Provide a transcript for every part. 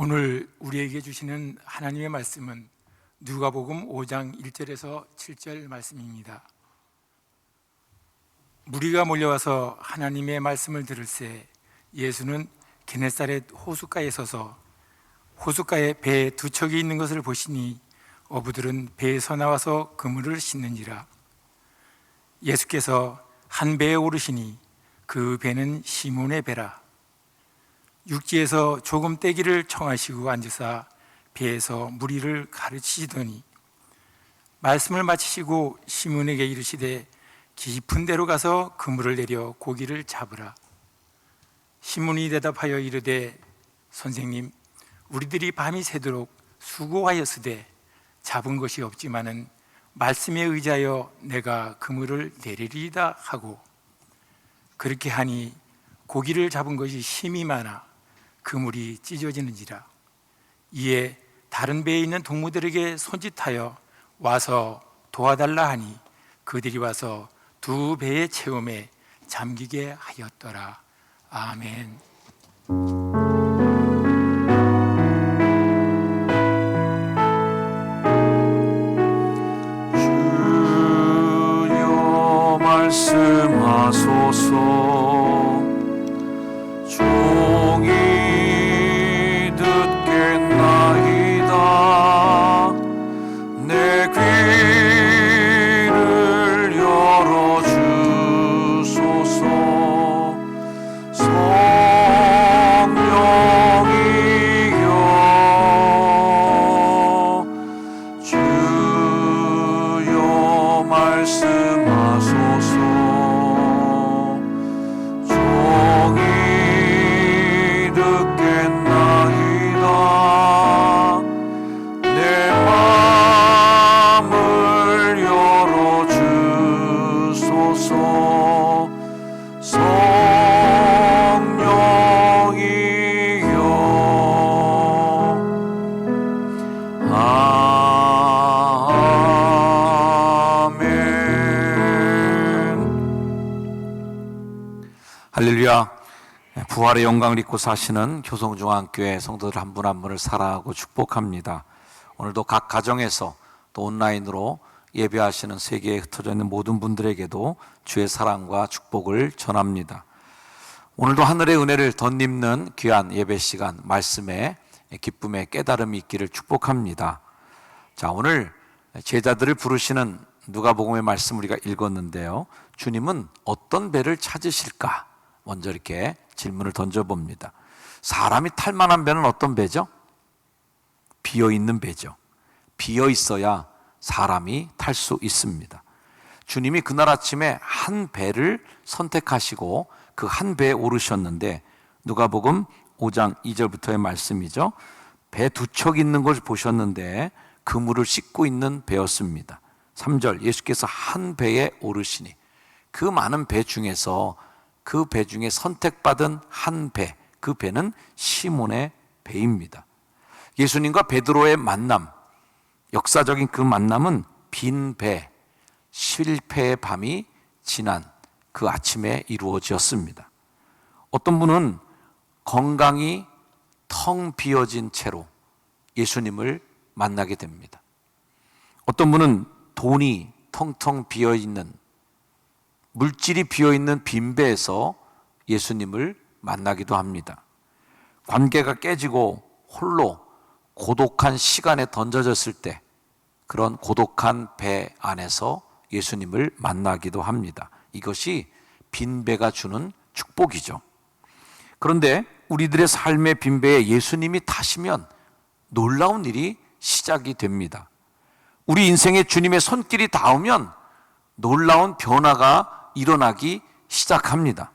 오늘 우리에게 주시는 하나님의 말씀은 누가복음 5장 1절에서 7절 말씀입니다. 무리가 몰려와서 하나님의 말씀을 들을새 예수는 게네사렛 호숫가에 서서 호숫가에 배 두 척이 있는 것을 보시니 어부들은 배에서 나와서 그물을 씻는지라 예수께서 한 배에 오르시니 그 배는 시몬의 배라 육지에서 조금 떼기를 청하시고 앉으사 배에서 무리를 가르치시더니 말씀을 마치시고 시몬에게 이르시되 깊은 데로 가서 그물을 내려 고기를 잡으라. 시몬이 대답하여 이르되 선생님 우리들이 밤이 새도록 수고하였으되 잡은 것이 없지만은 말씀에 의지하여 내가 그물을 내리리이다 하고 그렇게 하니 고기를 잡은 것이 심이 많아 그물이 찢어지는지라. 이에 다른 배에 있는 동무들에게 손짓하여 와서 도와달라 하니 그들이 와서 두 배의 체험에 잠기게 하였더라. 아멘 주 부활의 영광을 입고 사시는 교성중앙교회 성도들 한 분 한 분을 사랑하고 축복합니다. 오늘도 각 가정에서 또 온라인으로 예배하시는 세계에 흩어져 있는 모든 분들에게도 주의 사랑과 축복을 전합니다. 오늘도 하늘의 은혜를 덧입는 귀한 예배 시간 말씀에 기쁨의 깨달음이 있기를 축복합니다. 자, 오늘 제자들을 부르시는 누가복음의 말씀 우리가 읽었는데요. 주님은 어떤 배를 찾으실까? 먼저 이렇게 질문을 던져 봅니다. 사람이 탈 만한 배는 어떤 배죠? 비어 있는 배죠. 비어 있어야 사람이 탈 수 있습니다. 주님이 그날 아침에 한 배를 선택하시고 그 한 배에 오르셨는데 누가복음 5장 2절부터의 말씀이죠. 배 두 척 있는 걸 보셨는데 그물을 씻고 있는 배였습니다. 3절 예수께서 한 배에 오르시니 그 많은 배 중에서 그 배 중에 선택받은 한 배, 그 배는 시몬의 배입니다. 예수님과 베드로의 만남, 역사적인 그 만남은 빈 배, 실패의 밤이 지난 그 아침에 이루어졌습니다. 어떤 분은 건강이 텅 비어진 채로 예수님을 만나게 됩니다. 어떤 분은 돈이 텅텅 비어 있는 물질이 비어 있는 빈 배에서 예수님을 만나기도 합니다. 관계가 깨지고 홀로 고독한 시간에 던져졌을 때 그런 고독한 배 안에서 예수님을 만나기도 합니다. 이것이 빈 배가 주는 축복이죠. 그런데 우리들의 삶의 빈 배에 예수님이 타시면 놀라운 일이 시작이 됩니다. 우리 인생에 주님의 손길이 닿으면 놀라운 변화가 일어나기 시작합니다.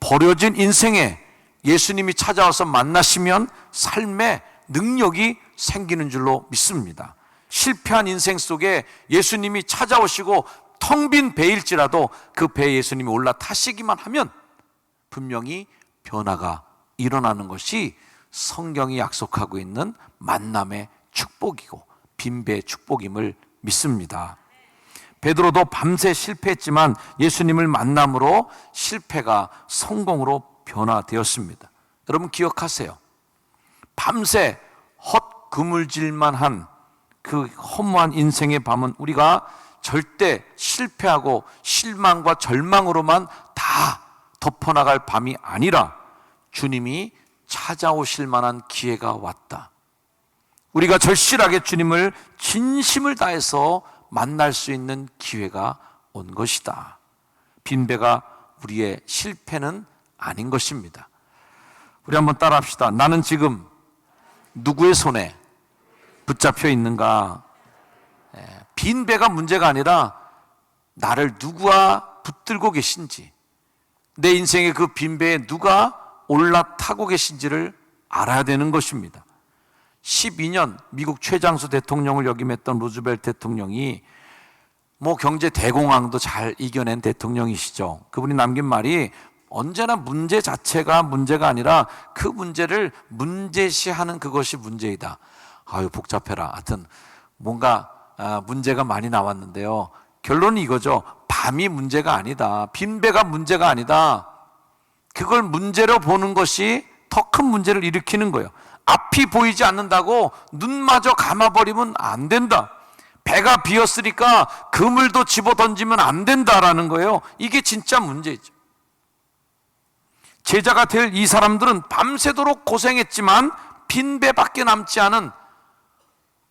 버려진 인생에 예수님이 찾아와서 만나시면 삶의 능력이 생기는 줄로 믿습니다. 실패한 인생 속에 예수님이 찾아오시고 텅 빈 배일지라도 그 배에 예수님이 올라타시기만 하면 분명히 변화가 일어나는 것이 성경이 약속하고 있는 만남의 축복이고 빈배의 축복임을 믿습니다. 베드로도 밤새 실패했지만 예수님을 만남으로 실패가 성공으로 변화되었습니다. 여러분 기억하세요. 밤새 헛 그물질만 한 그 허무한 인생의 밤은 우리가 절대 실패하고 실망과 절망으로만 다 덮어나갈 밤이 아니라 주님이 찾아오실 만한 기회가 왔다. 우리가 절실하게 주님을 진심을 다해서 만날 수 있는 기회가 온 것이다. 빈배가 우리의 실패는 아닌 것입니다. 우리 한번 따라 합시다. 나는 지금 누구의 손에 붙잡혀 있는가? 예, 빈배가 문제가 아니라 나를 누구와 붙들고 계신지, 내 인생의 그 빈배에 누가 올라타고 계신지를 알아야 되는 것입니다. 12년 미국 최장수 대통령을 역임했던 루즈벨트 대통령이 뭐 경제 대공황도 잘 이겨낸 대통령이시죠. 그분이 남긴 말이 언제나 문제 자체가 문제가 아니라 그 문제를 문제시하는 그것이 문제이다. 아유 복잡해라. 하여튼 뭔가 아, 문제가 많이 나왔는데요. 결론은 이거죠. 밤이 문제가 아니다. 빈배가 문제가 아니다. 그걸 문제로 보는 것이 더 큰 문제를 일으키는 거예요. 앞이 보이지 않는다고 눈마저 감아버리면 안 된다. 배가 비었으니까 그물도 집어 던지면 안 된다라는 거예요. 이게 진짜 문제죠. 제자가 될 이 사람들은 밤새도록 고생했지만 빈 배밖에 남지 않은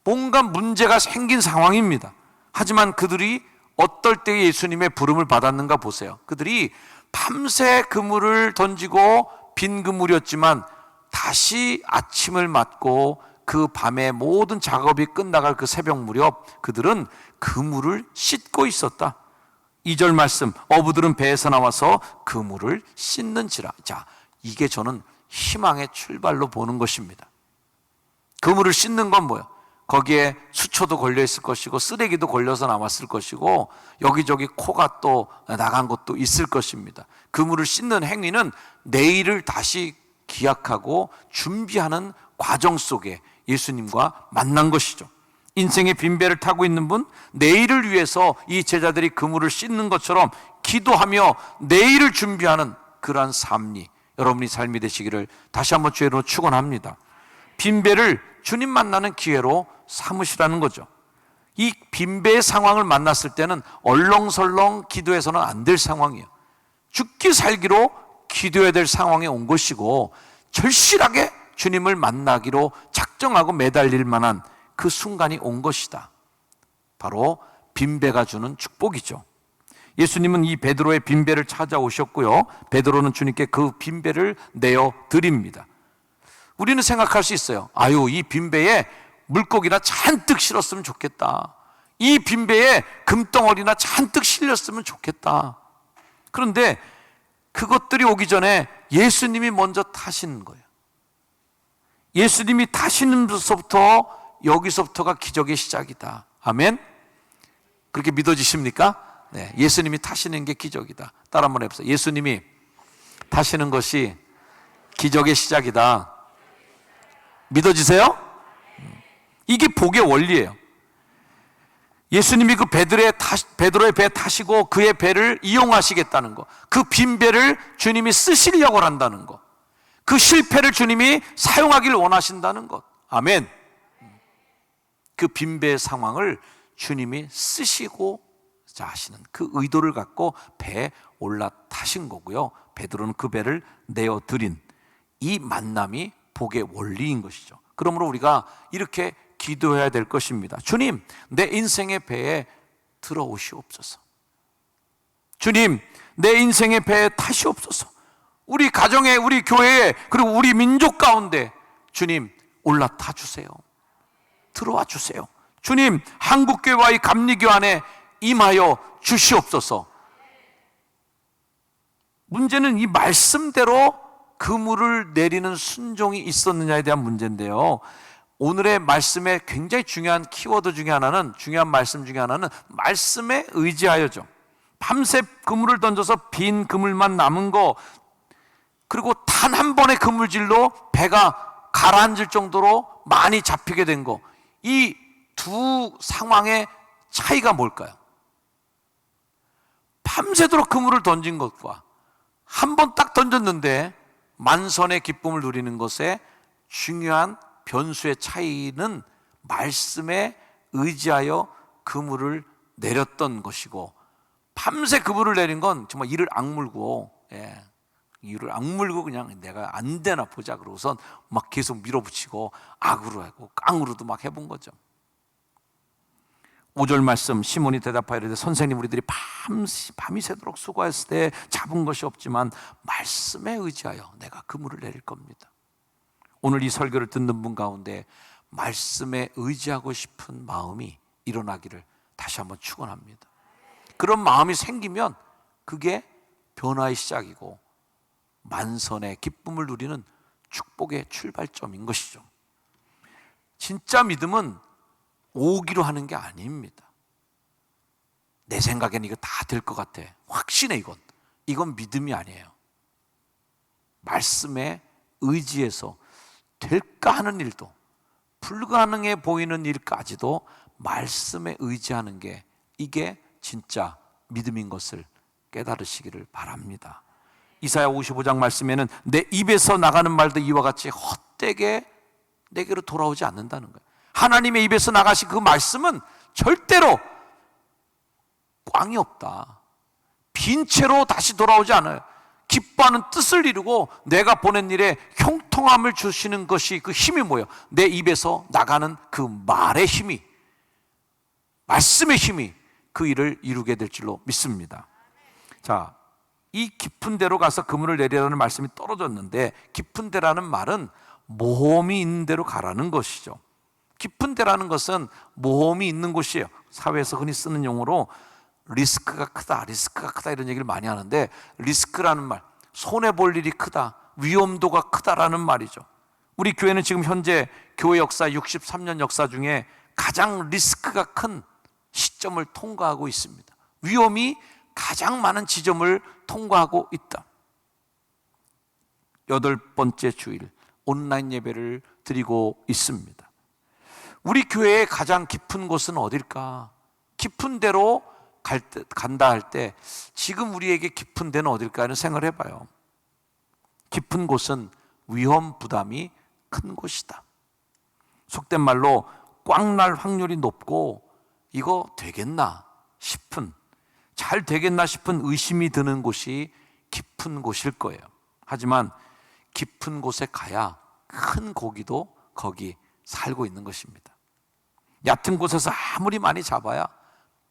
뭔가 문제가 생긴 상황입니다. 하지만 그들이 어떨 때 예수님의 부름을 받았는가 보세요. 그들이 밤새 그물을 던지고 빈 그물이었지만 다시 아침을 맞고 그 밤에 모든 작업이 끝나갈 그 새벽 무렵 그들은 그물을 씻고 있었다. 2절 말씀 어부들은 배에서 나와서 그물을 씻는지라. 자, 이게 저는 희망의 출발로 보는 것입니다. 그물을 씻는 건 뭐예요? 거기에 수초도 걸려 있을 것이고 쓰레기도 걸려서 남았을 것이고 여기저기 코가 또 나간 것도 있을 것입니다. 그물을 씻는 행위는 내일을 다시 기약하고 준비하는 과정 속에 예수님과 만난 것이죠. 인생의 빈배를 타고 있는 분, 내일을 위해서 이 제자들이 그물을 씻는 것처럼 기도하며 내일을 준비하는 그러한 삶이 여러분이 삶이 되시기를 다시 한번 주의로 축원합니다. 빈배를 주님 만나는 기회로 삼으시라는 거죠. 이 빈배의 상황을 만났을 때는 얼렁설렁 기도해서는 안 될 상황이에요. 죽기 살기로 기도해야 될 상황에 온 것이고 절실하게 주님을 만나기로 작정하고 매달릴 만한 그 순간이 온 것이다. 바로 빈배가 주는 축복이죠. 예수님은 이 베드로의 빈배를 찾아오셨고요. 베드로는 주님께 그 빈배를 내어 드립니다. 우리는 생각할 수 있어요. 아유, 이 빈배에 물고기나 잔뜩 실었으면 좋겠다. 이 빈배에 금덩어리나 잔뜩 실렸으면 좋겠다. 그런데 그것들이 오기 전에 예수님이 먼저 타시는 거예요. 예수님이 타시는 데서부터 여기서부터가 기적의 시작이다. 아멘? 그렇게 믿어지십니까? 네. 예수님이 타시는 게 기적이다. 따라 한번 해보세요. 예수님이 타시는 것이 기적의 시작이다. 믿어지세요? 이게 복의 원리예요. 예수님이 그 베드로의, 타, 베드로의 배 타시고 그의 배를 이용하시겠다는 거. 그 빈 배를 주님이 쓰시려고 한다는 거. 그 실패를 주님이 사용하기를 원하신다는 것. 아멘. 그 빈배 상황을 주님이 쓰시고 자 하시는 그 의도를 갖고 배에 올라타신 거고요. 베드로는 그 배를 내어 드린 이 만남이 복의 원리인 것이죠. 그러므로 우리가 이렇게 기도해야 될 것입니다. 주님, 내 인생의 배에 들어오시옵소서. 주님, 내 인생의 배에 타시옵소서. 우리 가정에, 우리 교회에, 그리고 우리 민족 가운데 주님 올라타 주세요. 들어와 주세요. 주님, 한국교회와의 감리교환에 임하여 주시옵소서. 문제는 이 말씀대로 그물을 내리는 순종이 있었느냐에 대한 문제인데요. 오늘의 말씀의 굉장히 중요한 키워드 중에 하나는 중요한 말씀 중에 하나는 말씀에 의지하여죠. 밤새 그물을 던져서 빈 그물만 남은 거 그리고 단 한 번의 그물질로 배가 가라앉을 정도로 많이 잡히게 된 거. 이 두 상황의 차이가 뭘까요? 밤새도록 그물을 던진 것과 한 번 딱 던졌는데 만선의 기쁨을 누리는 것에 중요한 변수의 차이는 말씀에 의지하여 그물을 내렸던 것이고 밤새 그물을 내린 건 정말 이를 악물고 예, 이를 악물고 그냥 내가 안 되나 보자 그러고선 막 계속 밀어붙이고 악으로 하고 깡으로도 막 해본 거죠. 5절 말씀 시몬이 대답하여 이르되 선생님 우리들이 밤 밤이 새도록 수고했을 때 잡은 것이 없지만 말씀에 의지하여 내가 그물을 내릴 겁니다. 오늘 이 설교를 듣는 분 가운데 말씀에 의지하고 싶은 마음이 일어나기를 다시 한번 축원합니다. 그런 마음이 생기면 그게 변화의 시작이고 만선의 기쁨을 누리는 축복의 출발점인 것이죠. 진짜 믿음은 오기로 하는 게 아닙니다. 내 생각에는 이거 다 될 것 같아. 확신해, 이건. 이건 믿음이 아니에요. 말씀에 의지해서 될까 하는 일도, 불가능해 보이는 일까지도 말씀에 의지하는 게 이게 진짜 믿음인 것을 깨달으시기를 바랍니다. 이사야 55장 말씀에는 내 입에서 나가는 말도 이와 같이 헛되게 내게로 돌아오지 않는다는 거예요. 하나님의 입에서 나가신 그 말씀은 절대로 꽝이 없다. 빈 채로 다시 돌아오지 않아요. 기뻐하는 뜻을 이루고 내가 보낸 일에 형통함을 주시는 것이 그 힘이 뭐예요? 내 입에서 나가는 그 말의 힘이 말씀의 힘이 그 일을 이루게 될 줄로 믿습니다. 자, 이 깊은 데로 가서 그물을 내리라는 말씀이 떨어졌는데 깊은 데라는 말은 모험이 있는 데로 가라는 것이죠. 깊은 데라는 것은 모험이 있는 곳이에요. 사회에서 흔히 쓰는 용어로 리스크가 크다, 리스크가 크다 이런 얘기를 많이 하는데 리스크라는 말, 손해 볼 일이 크다, 위험도가 크다라는 말이죠. 우리 교회는 지금 현재 교회 역사 63년 역사 중에 가장 리스크가 큰 시점을 통과하고 있습니다. 위험이 가장 많은 지점을 통과하고 있다. 여덟 번째 주일 온라인 예배를 드리고 있습니다. 우리 교회의 가장 깊은 곳은 어딜까? 깊은 데로 갈 때, 간다 할 때 지금 우리에게 깊은 데는 어딜까 하는 생각을 해봐요. 깊은 곳은 위험 부담이 큰 곳이다. 속된 말로 꽝 날 확률이 높고 이거 되겠나 싶은 잘 되겠나 싶은 의심이 드는 곳이 깊은 곳일 거예요. 하지만 깊은 곳에 가야 큰 고기도 거기 살고 있는 것입니다. 얕은 곳에서 아무리 많이 잡아야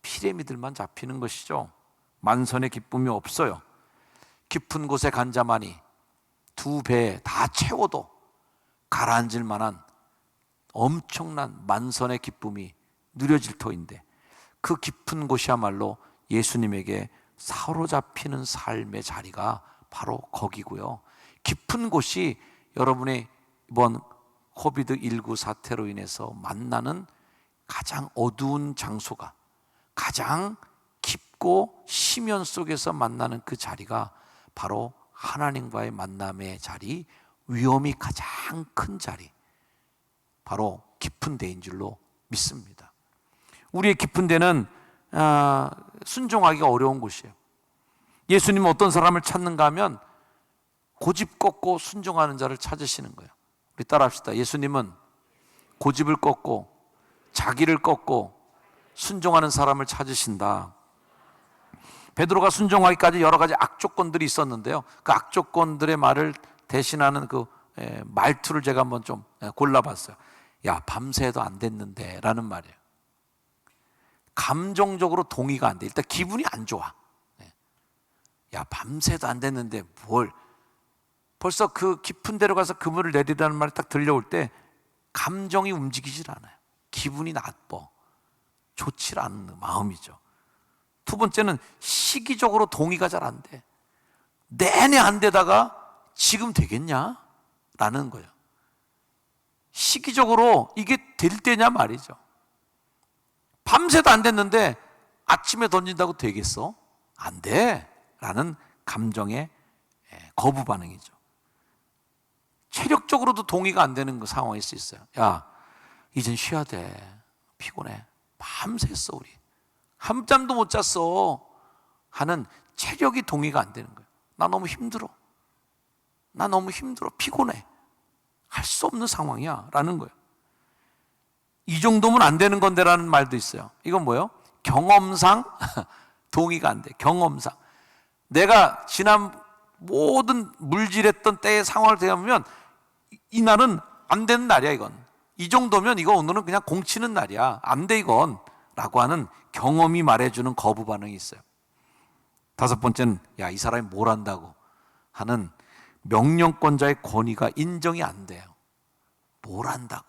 피레미들만 잡히는 것이죠. 만선의 기쁨이 없어요. 깊은 곳에 간 자만이 두배다 채워도 가라앉을 만한 엄청난 만선의 기쁨이 누려질 터인데 그 깊은 곳이야말로 예수님에게 사로잡히는 삶의 자리가 바로 거기고요. 깊은 곳이 여러분의 이번 코비드 19 사태로 인해서 만나는 가장 어두운 장소가 가장 깊고 심연 속에서 만나는 그 자리가 바로 하나님과의 만남의 자리, 위험이 가장 큰 자리, 바로 깊은 데인 줄로 믿습니다. 우리의 깊은 데는 아, 순종하기가 어려운 곳이에요. 예수님은 어떤 사람을 찾는가 하면 고집 꺾고 순종하는 자를 찾으시는 거예요. 우리 따라합시다. 예수님은 고집을 꺾고 자기를 꺾고 순종하는 사람을 찾으신다. 베드로가 순종하기까지 여러 가지 악조건들이 있었는데요. 그 악조건들의 말을 대신하는 그 에, 말투를 제가 한번 좀 에, 골라봤어요. 야 밤새도 안 됐는데 라는 말이에요. 감정적으로 동의가 안 돼. 일단 기분이 안 좋아. 예. 야 밤새도 안 됐는데 뭘? 벌써 그 깊은 데로 가서 그물을 내리라는 말이 딱 들려올 때 감정이 움직이질 않아요. 기분이 나빠. 좋지 않은 마음이죠. 두 번째는 시기적으로 동의가 잘 안 돼. 내내 안 되다가 지금 되겠냐? 라는 거예요. 시기적으로 이게 될 때냐 말이죠. 밤새도 안 됐는데 아침에 던진다고 되겠어? 안 돼. 라는 감정의 예, 거부 반응이죠. 체력적으로도 동의가 안 되는 그 상황일 수 있어요. 야, 이젠 쉬어야 돼. 피곤해. 밤샜어, 우리. 한잠도 못 잤어. 하는 체력이 동의가 안 되는 거예요. 나 너무 힘들어. 나 너무 힘들어. 피곤해. 할 수 없는 상황이야. 라는 거예요. 이 정도면 안 되는 건데라는 말도 있어요. 이건 뭐예요? 경험상 동의가 안 돼. 경험상. 내가 지난 모든 물질했던 때의 상황을 대하면 이 날은 안 되는 날이야, 이건. 이 정도면 이거 오늘은 그냥 공치는 날이야. 안 돼, 이건. 라고 하는 경험이 말해주는 거부 반응이 있어요. 다섯 번째는, 야, 이 사람이 뭘 한다고 하는 명령권자의 권위가 인정이 안 돼요. 뭘 한다고.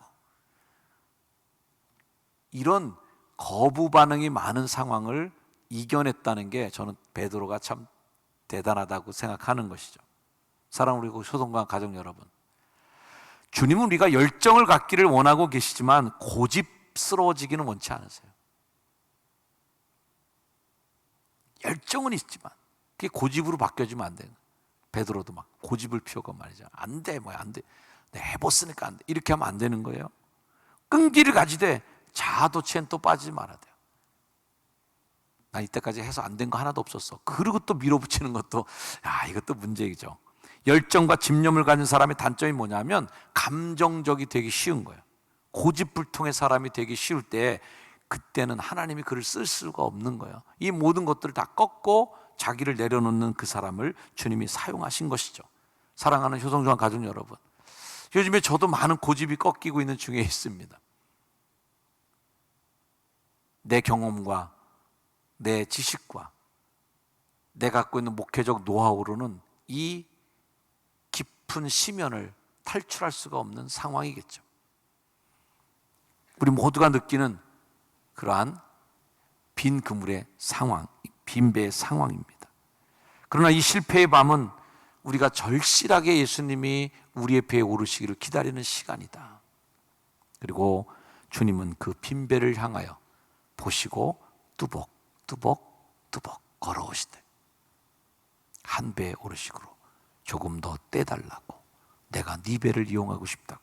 이런 거부 반응이 많은 상황을 이겨냈다는 게 저는 베드로가 참 대단하다고 생각하는 것이죠. 사랑 우리 소송과 가정 여러분. 주님은 우리가 열정을 갖기를 원하고 계시지만 고집스러워지기는 원치 않으세요. 열정은 있지만 그게 고집으로 바뀌어지면 안 돼요. 베드로도 막 고집을 피우고 말이죠. 안 돼, 뭐야, 안 돼. 내가 해봤으니까 안 돼. 이렇게 하면 안 되는 거예요. 끈기를 가지되 자아도취엔 또 빠지지 말아야 돼요. 나 이때까지 해서 안 된 거 하나도 없었어. 그리고 또 밀어붙이는 것도, 야, 이것도 문제이죠. 열정과 집념을 가진 사람의 단점이 뭐냐면, 감정적이 되기 쉬운 거예요. 고집불통의 사람이 되기 쉬울 때, 그때는 하나님이 그를 쓸 수가 없는 거예요. 이 모든 것들을 다 꺾고 자기를 내려놓는 그 사람을 주님이 사용하신 것이죠. 사랑하는 효성중한 가족 여러분. 요즘에 저도 많은 고집이 꺾이고 있는 중에 있습니다. 내 경험과 내 지식과 내 갖고 있는 목회적 노하우로는 이 깊은 심연을 탈출할 수가 없는 상황이겠죠. 우리 모두가 느끼는 그러한 빈 그물의 상황, 빈배의 상황입니다. 그러나 이 실패의 밤은 우리가 절실하게 예수님이 우리의 배에 오르시기를 기다리는 시간이다. 그리고 주님은 그 빈배를 향하여 보시고 뚜벅 뚜벅 뚜벅 걸어오시되 한 배에 오르시기로 조금 더 떼달라고 내가 네 배를 이용하고 싶다고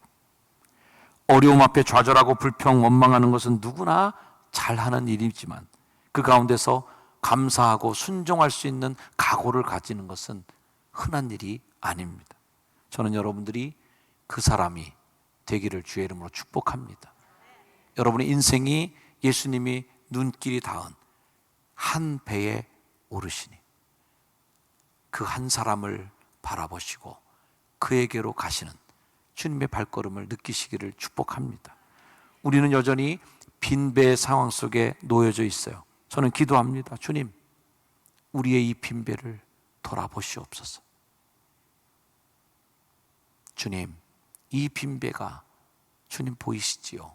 어려움 앞에 좌절하고 불평 원망하는 것은 누구나 잘하는 일이지만 그 가운데서 감사하고 순종할 수 있는 각오를 가지는 것은 흔한 일이 아닙니다. 저는 여러분들이 그 사람이 되기를 주의 이름으로 축복합니다. 여러분의 인생이 예수님이 눈길이 닿은 한 배에 오르시니 그 한 사람을 바라보시고 그에게로 가시는 주님의 발걸음을 느끼시기를 축복합니다. 우리는 여전히 빈배의 상황 속에 놓여져 있어요. 저는 기도합니다. 주님, 우리의 이 빈배를 돌아보시옵소서. 주님, 이 빈배가 주님 보이시지요?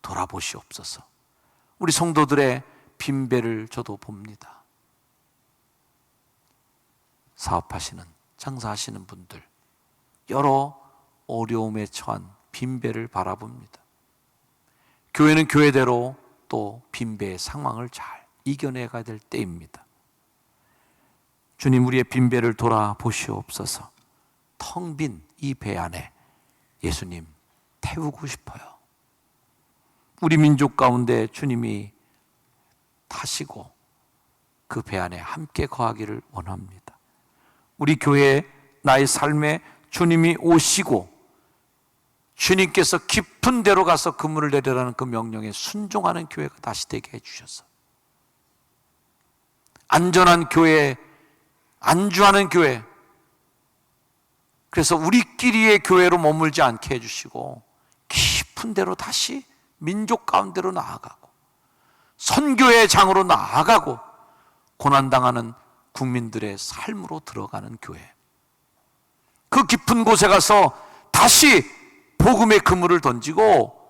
돌아보시옵소서. 우리 성도들의 빈배를 저도 봅니다. 사업하시는, 장사하시는 분들, 여러 어려움에 처한 빈배를 바라봅니다. 교회는 교회대로 또 빈배의 상황을 잘 이겨내가야 될 때입니다. 주님 우리의 빈배를 돌아보시옵소서. 텅 빈 이 배 안에 예수님 태우고 싶어요. 우리 민족 가운데 주님이 타시고 그 배 안에 함께 거하기를 원합니다. 우리 교회 나의 삶에 주님이 오시고 주님께서 깊은 데로 가서 그물을 내려라는 그 명령에 순종하는 교회가 다시 되게 해주셔서 안전한 교회, 안주하는 교회, 그래서 우리끼리의 교회로 머물지 않게 해주시고 깊은 데로 다시 민족 가운데로 나아가고 선교의 장으로 나아가고 고난당하는 국민들의 삶으로 들어가는 교회. 그 깊은 곳에 가서 다시 복음의 그물을 던지고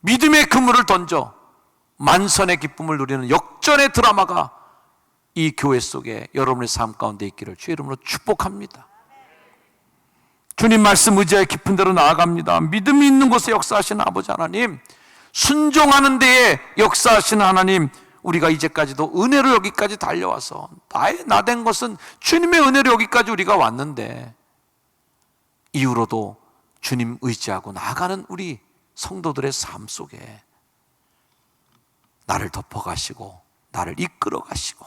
믿음의 그물을 던져 만선의 기쁨을 누리는 역전의 드라마가 이 교회 속에 여러분의 삶 가운데 있기를 주의 이름으로 축복합니다. 주님 말씀 의지하여 깊은 데로 나아갑니다. 믿음이 있는 곳에 역사하시는 아버지 하나님, 순종하는 데에 역사하시는 하나님, 우리가 이제까지도 은혜로 여기까지 달려와서 나의 나 된 것은 주님의 은혜로 여기까지 우리가 왔는데 이후로도 주님 의지하고 나아가는 우리 성도들의 삶 속에 나를 덮어가시고 나를 이끌어 가시고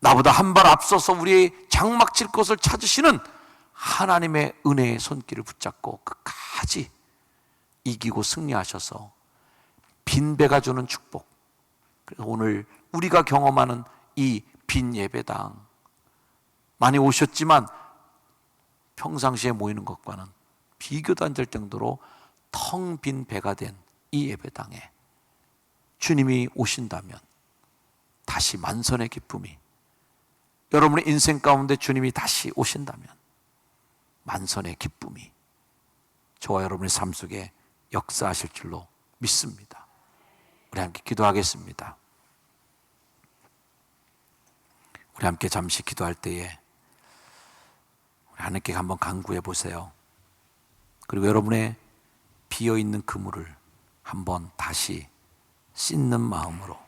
나보다 한 발 앞서서 우리의 장막칠 것을 찾으시는 하나님의 은혜의 손길을 붙잡고 끝까지 이기고 승리하셔서 빈배가 주는 축복. 오늘 우리가 경험하는 이 빈 예배당 많이 오셨지만 평상시에 모이는 것과는 비교도 안 될 정도로 텅 빈 배가 된 이 예배당에 주님이 오신다면 다시 만선의 기쁨이 여러분의 인생 가운데 주님이 다시 오신다면 만선의 기쁨이 저와 여러분의 삶 속에 역사하실 줄로 믿습니다. 우리 함께 기도하겠습니다. 우리 함께 잠시 기도할 때에 우리 하나님께 한번 간구해 보세요. 그리고 여러분의 비어 있는 그물을 한번 다시 씻는 마음으로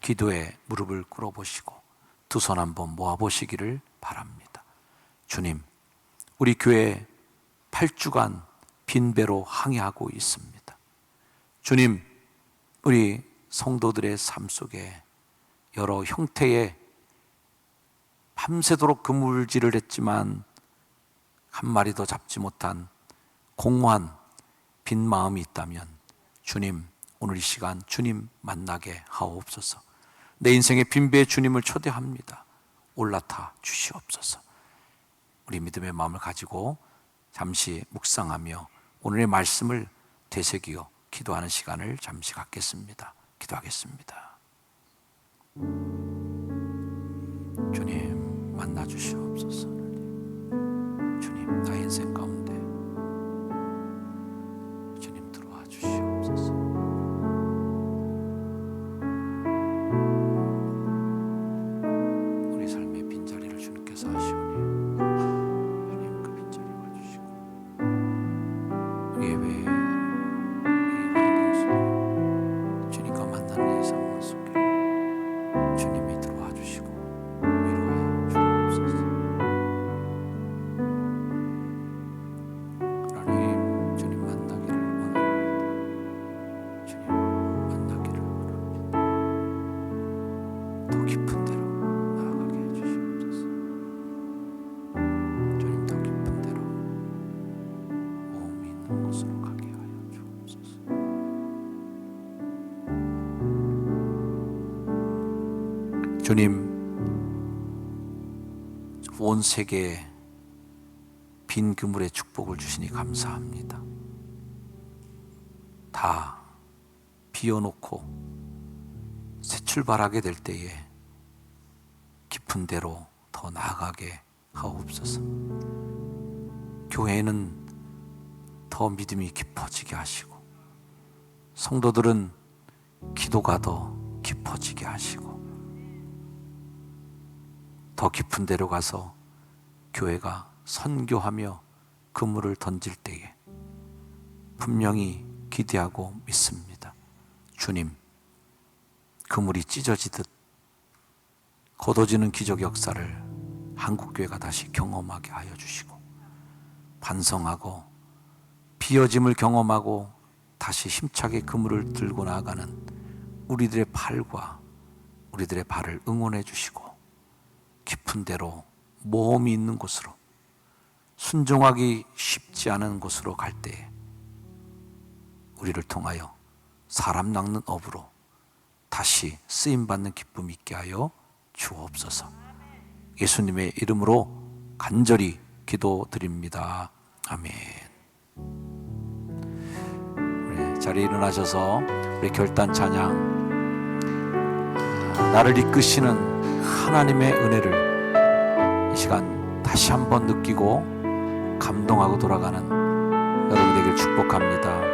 기도에 무릎을 꿇어 보시고 두 손 한번 모아 보시기를 바랍니다. 주님, 우리 교회 8주간 빈배로 항해하고 있습니다. 주님, 우리 성도들의 삶 속에 여러 형태의 밤새도록 그물질을 했지만 한 마리도 잡지 못한 공허한 빈 마음이 있다면 주님, 오늘 이 시간 주님 만나게 하옵소서. 내 인생의 빈배의 주님을 초대합니다. 올라타 주시옵소서. 우리 믿음의 마음을 가지고 잠시 묵상하며 오늘의 말씀을 되새기어 기도하는 시간을 잠시 갖겠습니다. 기도하겠습니다. 주님 만나 주시옵소서. 주님 나 인생 가운데 주님 온 세계에 빈 그물의 축복을 주시니 감사합니다. 다 비워놓고 새 출발하게 될 때에 깊은 데로 더 나아가게 하옵소서. 교회는 더 믿음이 깊어지게 하시고 성도들은 기도가 더 깊어지게 하시고 더 깊은 데로 가서 교회가 선교하며 그물을 던질 때에 분명히 기대하고 믿습니다. 주님, 그물이 찢어지듯 걷어지는 기적 역사를 한국교회가 다시 경험하게 하여 주시고 반성하고 비어짐을 경험하고 다시 힘차게 그물을 들고 나아가는 우리들의 팔과 우리들의 발을 응원해 주시고 깊은 데로 모험이 있는 곳으로 순종하기 쉽지 않은 곳으로 갈 때에 우리를 통하여 사람 낚는 업으로 다시 쓰임 받는 기쁨 있게 하여 주옵소서. 예수님의 이름으로 간절히 기도드립니다. 아멘. 우리 자리에 일어나셔서 우리 결단 찬양 나를 이끄시는 하나님의 은혜를 이 시간 다시 한번 느끼고 감동하고 돌아가는 여러분 되길 축복합니다.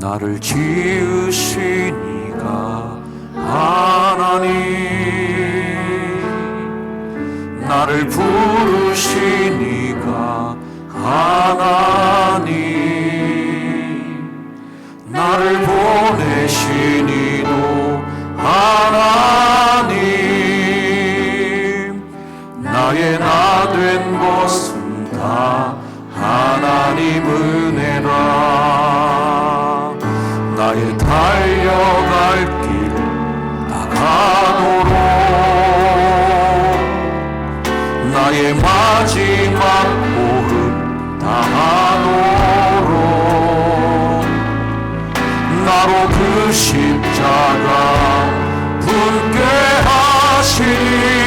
나를 지으시니가 하나님 나를 부르시니가 하나님 나를 보내시니도 하나님 마지막 호흡 다하도록 나로 그 십자가 분께 하시니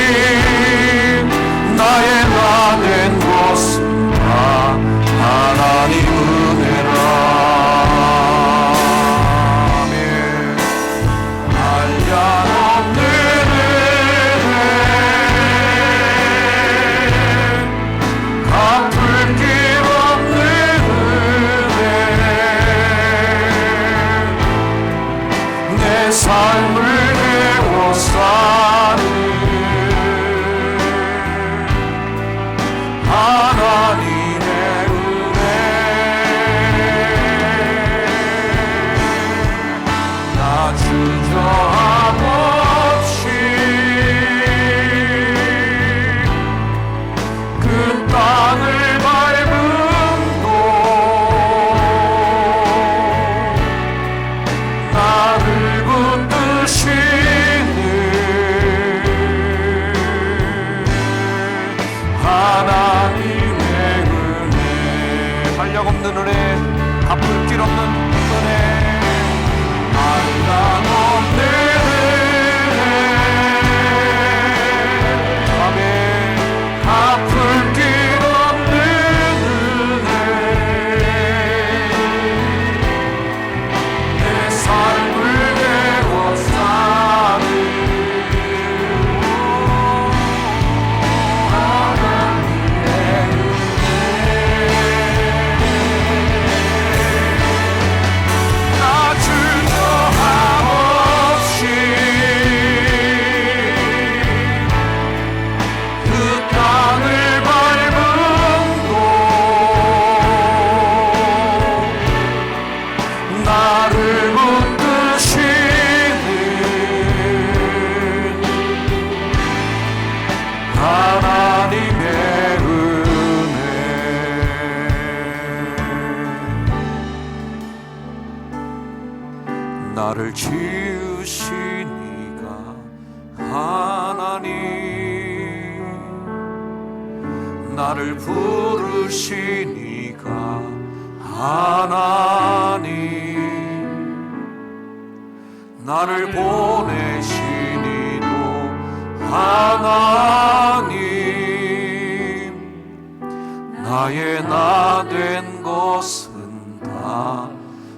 나의 나된 것은 다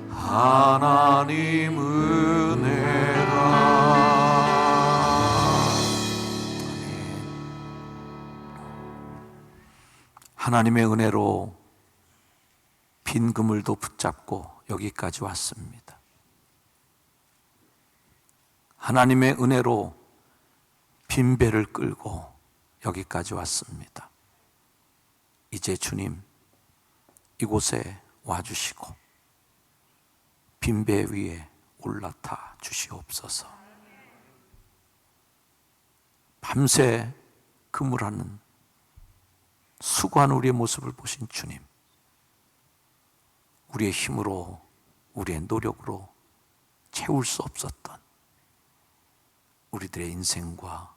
하나님 은혜라 하나님의 은혜로 빈 그물도 붙잡고 여기까지 왔습니다. 하나님의 은혜로 빈 배를 끌고 여기까지 왔습니다. 이제 주님 이곳에 와주시고 빈배 위에 올라타 주시옵소서. 밤새 그물하는 수고한 우리의 모습을 보신 주님, 우리의 힘으로, 우리의 노력으로 채울 수 없었던 우리들의 인생과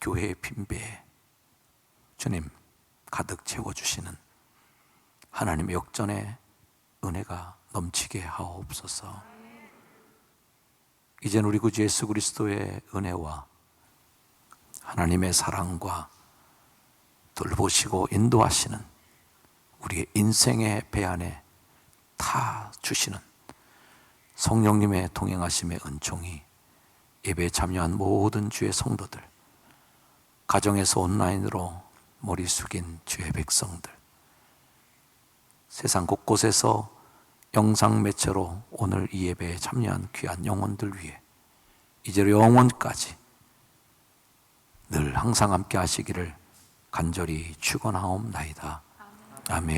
교회의 빈배에 주님 가득 채워주시는 하나님의 역전의 은혜가 넘치게 하옵소서. 이젠 우리 구주 예수 그리스도의 은혜와 하나님의 사랑과 돌보시고 인도하시는 우리의 인생의 배 안에 타 주시는 성령님의 동행하심의 은총이 예배에 참여한 모든 주의 성도들, 가정에서 온라인으로 머리 숙인 주의 백성들, 세상 곳곳에서 영상 매체로 오늘 이 예배에 참여한 귀한 영혼들 위해 이제로 영원까지 늘 항상 함께 하시기를 간절히 축원하옵나이다. 아멘.